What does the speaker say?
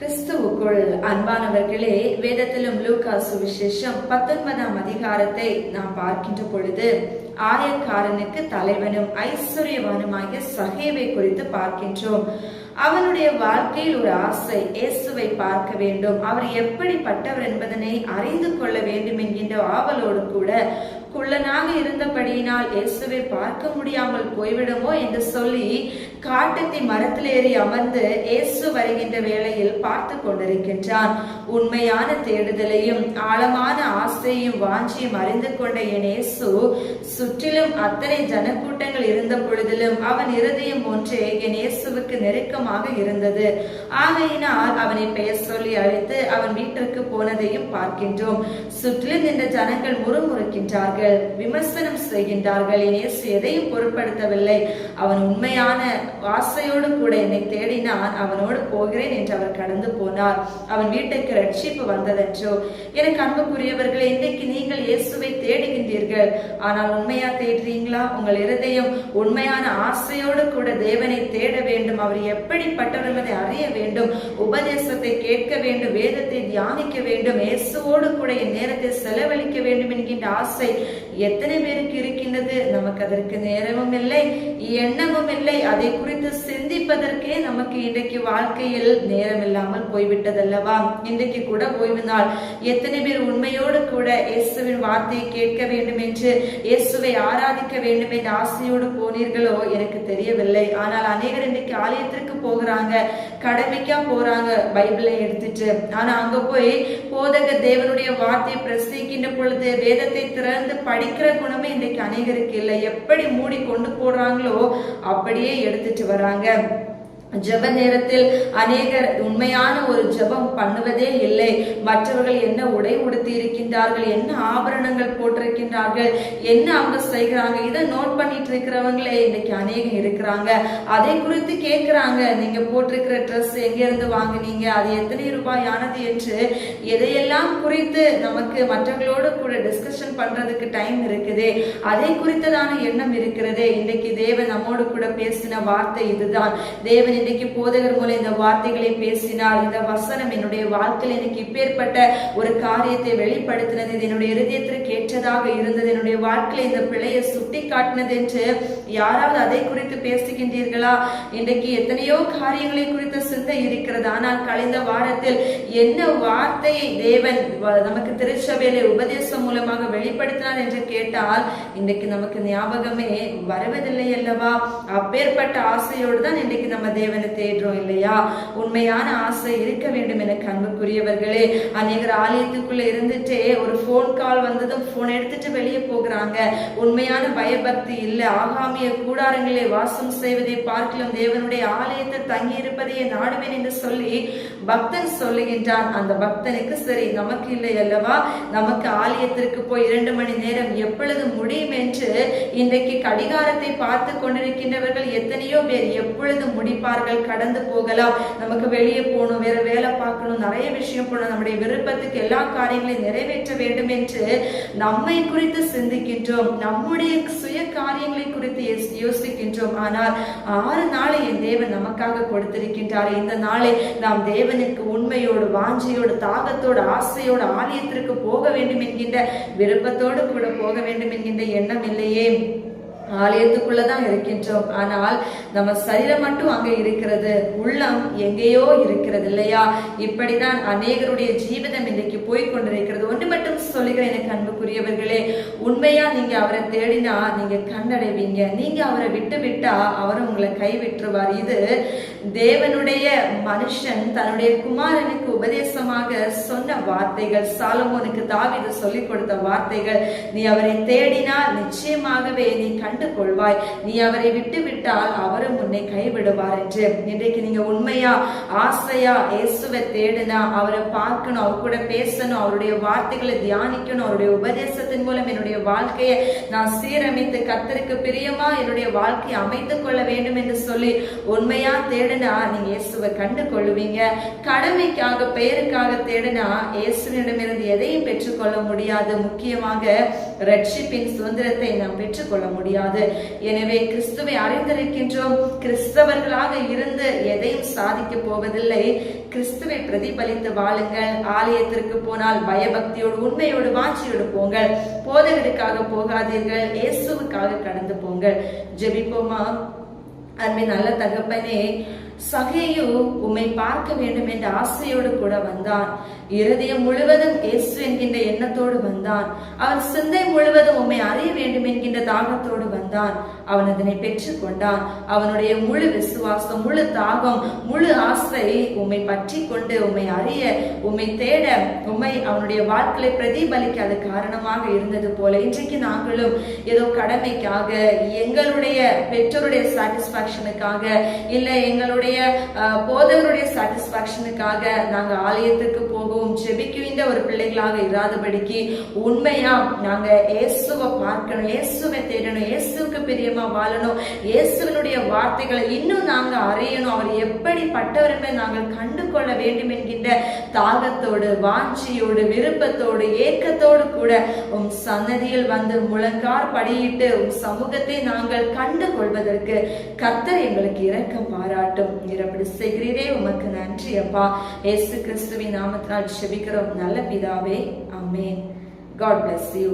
கிறிஸ்துவுக்குள் அன்பானவர்களே வேதத்திலும் லூக்கா சுவிசேஷம் பத்தொன்பதாம் அதிகாரத்தை நாம் பார்க்கின்ற பொழுது ஆயக்காரனுக்கு தலைவனும் ஐஸ்வர்யவானுமாகிய சகேவை குறித்து பார்க்கின்றோம். அவனுடைய வாழ்க்கையில் ஒரு ஆசை இயேசுவை பார்க்க வேண்டும். அவர் எப்படிப்பட்டவர் என்பதனை அறிந்து கொள்ள வேண்டும் என்கின்ற ஆவலோடு கூட குள்ளனாக இருந்தபடியினால் இயேசுவை பார்க்க முடியாமல் போய்விடுமோ என்று சொல்லி காட்டத்தி மரத்தில் ஏறி அமர்ந்து இயேசு வருகின்ற வேளையில் பார்த்து கொண்டிருக்கின்றான். உண்மையான தேடுதலையும் ஆழமான ஆசையும் வாஞ்சியும் அறிந்து கொண்ட என் இயேசு சுற்றிலும் அத்தனை ஜனக்கூட்டங்கள் இருந்த பொழுதிலும் அவன் இருதயம் ஒன்றே என் இயேசுவுக்கு நெருக்கமாக இருந்தது. ஆகையினால் அவனை பெயர் சொல்லி அழைத்து அவன் வீட்டிற்கு போனதையும் பார்க்கின்றோம். சுற்றிலும் நின்ற ஜனங்கள் முறுமுறுக்கின்றார்கள். விமர்சனம் செய்கின்றார்கள். என் இயேசு எதையும் பொருட்படுத்தவில்லை. அவன் உண்மையான ஆசையோடு கூட என்னை தேடினான். அவனோடு போகிறேன் என்று அவர் கடந்து போனார். அவன் வீட்டுக்கு ரட்சிப்பு வந்ததென்றோ? எனக்கு அன்புக்குரியவர்களே இன்றைக்கு நீங்கள் இயேசுவை தேடுகின்றீர்கள். ஆனால் உண்மையா தேடுறீங்களா? உங்கள் இருதயம் உண்மையான ஆசையோடு கூட தேவனை தேட வேண்டும். அவர் எப்படிப்பட்டவர் என்பதை அறிய வேண்டும்? உபதேசத்தை கேட்க வேண்டும். வேதத்தை தியானிக்க வேண்டும். இயேசுவோடு கூட என் நேரத்தை செலவழிக்க வேண்டும் என்கின்ற ஆசை எத்தனை பேருக்கு இருக்கின்றது? நமக்கு அதற்கு நேரமும் இல்லை எண்ணமும் இல்லை. அதை குறித்து சிந்திப்பதற்கே நமக்கு இன்றைக்கு வாழ்க்கையில் நேரம் இல்லாமல் போய்விட்டதல்லவா? இன்றைக்கு கூட ஓய்வு நாள். எத்தனை பேர் உண்மையோடு கூட இயேசு வார்த்தையை கேட்க வேண்டும் என்று இயேசுவை ஆராதிக்க வேண்டும் என்ற ஆசையோடு போனீர்களோ? எனக்கு தெரியவில்லை. ஆனால் அநேகர் இன்றைக்கு ஆலயத்திற்கு போகிறாங்க. கடமைக்கா போறாங்க? பைபிளை எடுத்துட்டு. ஆனா அங்க போய் போதக தேவனுடைய வார்த்தையை பிரசிக்கின்ற பொழுது வேதத்தை திறந்து படிக்கிற குணமே இன்றைக்கு அநேகருக்கு இல்லை. எப்படி மூடி கொண்டு போடுறாங்களோ அப்படியே எடுத்துட்டு வராங்க. ஜெப நேரத்தில் அநேகர் உண்மையான ஒரு ஜெபம் பண்ணுவதே இல்லை. மற்றவர்கள் என்ன உடை உடுத்தி இருக்கின்றார்கள் என்ன ஆபரணங்கள் போட்டிருக்கின்றார்கள் என்ன அவங்க செய்கிறாங்க இதை நோட் பண்ணிட்டு இருக்கிறவங்களே இன்னைக்கு அநேகம் இருக்கிறாங்க. அதை குறித்து கேட்கிறாங்க நீங்க போட்டிருக்கிற ட்ரெஸ் எங்க இருந்து வாங்குனீங்க? அது எத்தனை ரூபாய் ஆனது என்று எதையெல்லாம் குறித்து நமக்கு மற்றவர்களோடு கூட டிஸ்கஷன் பண்றதுக்கு டைம் இருக்குது. அதை குறித்ததான எண்ணம் இருக்கிறதே. இன்னைக்கு தேவன் நம்மோடு கூட பேசின வார்த்தை இதுதான். தேவன் இன்னைக்கு போதகர் மூலம் இந்த வார்த்தைகளை பேசினார். இந்த வசனம் என்னுடைய வாழ்க்கையில் எனக்கு இப்பேற்பட்ட ஒரு காரியத்தை வெளிப்படுத்தினது. இது என்னுடைய இருதயத்திற்கு ஏற்றதாக இருந்தது. என்னுடைய வாழ்க்கையில இந்த பிழையை சுட்டி காட்டினது என்று யாராவது அதை குறித்து பேசுகின்றீர்களா? இன்றைக்கு எத்தனையோ காரியங்களை குறித்த சிந்தை இருக்கிறது. ஆனால் கழிந்த வாரத்தில் என்ன வார்த்தையை தேவன் நமக்கு திருச்சபையில உபதேசம் மூலமாக வெளிப்படுத்தினார் என்று கேட்டால் இன்றைக்கு நமக்கு ஞாபகமே வருவதில்லை அல்லவா? அப்பேற்பட்ட ஆசையோடு தான் இன்றைக்கு நம்ம தேவனை தேடுறோம் இல்லையா? உண்மையான ஆசை இருக்க வேண்டும் என அன்புக்குரியவர்களே அநேகர் ஆலயத்துக்குள்ள இருந்துட்டே ஒரு ஃபோன் கால் வந்ததும் போன் எடுத்துட்டு வெளியே போகிறாங்க. உண்மையான பயபக்தி இல்லை. ஆகாமிய கூடாரங்களே வாசம் செய்வதை பார்க்கலாம் தேவனுடைய ஆலயத்தில் தங்கி இருப்பதையே நாடுவேன் என்று சொல்லி பக்தன் சொல்லுகின்றான். அந்த பக்தனுக்கு சரி நமக்கு இல்லை அல்லவா? நமக்கு ஆலயத்திற்கு போய் இரண்டு மணி நேரம் எப்பொழுது முடியும் என்று இன்றைக்கு கடிகாரத்தை பார்த்து கொண்டிருக்கின்றவர்கள் எத்தனையோ பேர் எப்பொழுது முடிப்பார் முடிப்பார்கள் கடந்து போகலாம். நமக்கு வெளியே போகணும் வேற வேலை பார்க்கணும் நிறைய விஷயம் போகணும் நம்முடைய விருப்பத்துக்கு எல்லா காரியங்களையும் நிறைவேற்ற வேண்டும் என்று நம்மை குறித்து சிந்திக்கின்றோம். நம்முடைய சுய காரியங்களை குறித்து யோசிக்கின்றோம். ஆனால் ஆறு நாளை என் தேவன் நமக்காக கொடுத்திருக்கின்றார். இந்த நாளை நாம் தேவனுக்கு உண்மையோடு வாஞ்சியோடு தாகத்தோடு ஆசையோடு ஆலயத்திற்கு போக வேண்டும் என்கின்ற விருப்பத்தோடு கூட போக வேண்டும் என்கின்ற எண்ணம் இல்லையே. ஆலயத்துக்குள்ளதான் இருக்கின்றோம். ஆனால் நம்ம சரீரம் மட்டும் அங்க இருக்கிறது. உள்ளம் எங்கேயோ இருக்கிறது இல்லையா? இப்படிதான் அநேகருடைய ஜீவிதம் இன்னைக்கு போய் கொண்டிருக்கிறது ஒன்று மட்டும் சொல்லுகிறேன் எனக்கு அன்புக்குரியவர்களே உண்மையா நீங்க அவரை தேடினா நீங்க கண்டடைவீங்க நீங்க அவரை விட்டு விட்டா அவர் உங்களை கைவிட்டுருவார். இது தேவனுடைய மனுஷன் தன்னுடைய குமாரனுக்கு உபதேசமாக சொன்ன வார்த்தைகள். சாலமோனுக்கு தாவிது சொல்லிக் கொடுத்த வார்த்தைகள். நீ அவரை தேடினால் நிச்சயமாகவே நீ கண்டு கொள்வாய் நீ அவரை விட்டு விட்டால் அவரும் உன்னை கைவிடுவார் என்று. இன்றைக்கு நீங்க உண்மையா ஆசையா இயேசுவை தேடினா அவரை பார்க்கணும் அவர் கூட பேச பேசணும் அவருடைய வார்த்தைகளை தியானிக்கணும் அவருடைய உபதேசத்தின் மூலம் என்னுடைய வாழ்க்கையை நான் சீரமைத்து கத்தருக்கு பிரியமா என்னுடைய வாழ்க்கையை அமைத்துக் கொள்ள வேண்டும் என்று சொல்லி உண்மையா தேடினா நீங்க இயேசுவை கண்டு கொள்ளுவீங்க கடமைக்காக பெயருக்காக தேடினா இயேசுவினிடமிருந்து எதையும் பெற்றுக்கொள்ள முடியாது. முக்கியமாக ரட்சிப்பின் சுதந்திரத்தை நாம் பெற்றுக்கொள்ள முடியாது. எனவே கிறிஸ்துவை அறிந்திருக்கின்றோம். கிறிஸ்தவர்களாக இருந்து எதையும் சாதிக்க போவதில்லை. கிறிஸ்துவை பிரதிபலித்து வாழுங்கள். ஆலயத்திற்கு போனால் பயபக்தியோடு உண்மையோடு வாஞ்சியோடு போங்கள். போதகருக்காக போகாதீர்கள். இயேசுவுக்காக கடந்து போங்கள். ஜெபிப்போமா? அன்பே நல்ல தகப்பனே சகையு உம்மை பார்க்க வேண்டும் என்ற ஆசையோடு கூட வந்தான். இருதயம் முழுவதும் இயேசு என்கின்ற எண்ணத்தோடு வந்தான். அவன் சிந்தை முழுவதும் உம்மை அறிய வேண்டும் என்கின்ற தாகத்தோடு வந்தான். அவன் அதனை பெற்று கொண்டான் அவனுடைய முழு விசுவாசம் முழு தாகம் முழு ஆசை உம்மை பற்றி கொண்டு உம்மை அறிய உம்மை தேட உம்மை அவனுடைய வாழ்க்கையை பிரதிபலிக்க அது காரணமாக இருந்தது போல இன்றைக்கு நாங்களும் ஏதோ கடமைக்காக எங்களுடைய பெற்றோருடைய சாட்டிஸ்பாக்சனுக்காக இல்லை எங்களுடைய அஹ், போதகருடைய சாட்டிஸ்பாக்சனுக்காக நாங்க ஆலயத்துக்கு போகவும் ஜெபிக்குவிந்த ஒரு பிள்ளைகளாக இராதபடிக்கு உண்மையா நாங்க இயேசுவை பார்க்கணும் இயேசுவை தேடணும் இயேசுவுக்கு பிரியமா வாழணும் இயேசுவினுடைய வார்த்தைகளை இன்னும் நாங்க அறியணும் அவர் எப்படிப்பட்டவர் என்பதை நாங்கள் கண்டு கொள்ள வேண்டும் என்கின்ற தாகத்தோடு வாஞ்சியோடு விருப்பத்தோடு ஏக்கத்தோடு கூட உம் சன்னதியில் வந்து முழங்கார் படியிட்டு உம் சமூகத்தை நாங்கள் கண்டு கொள்வதற்கு கத்தர் எங்களுக்கு இரக்கம் பாராட்டும். நீர் அப்படி செய்கிறீரே உமக்கு நன்றி அப்பா. இயேசு கிறிஸ்துவின் நாமத்தினால் செபிக்கிறோம் நல்ல பிதாவே அமே காட் பிளஸ் யூ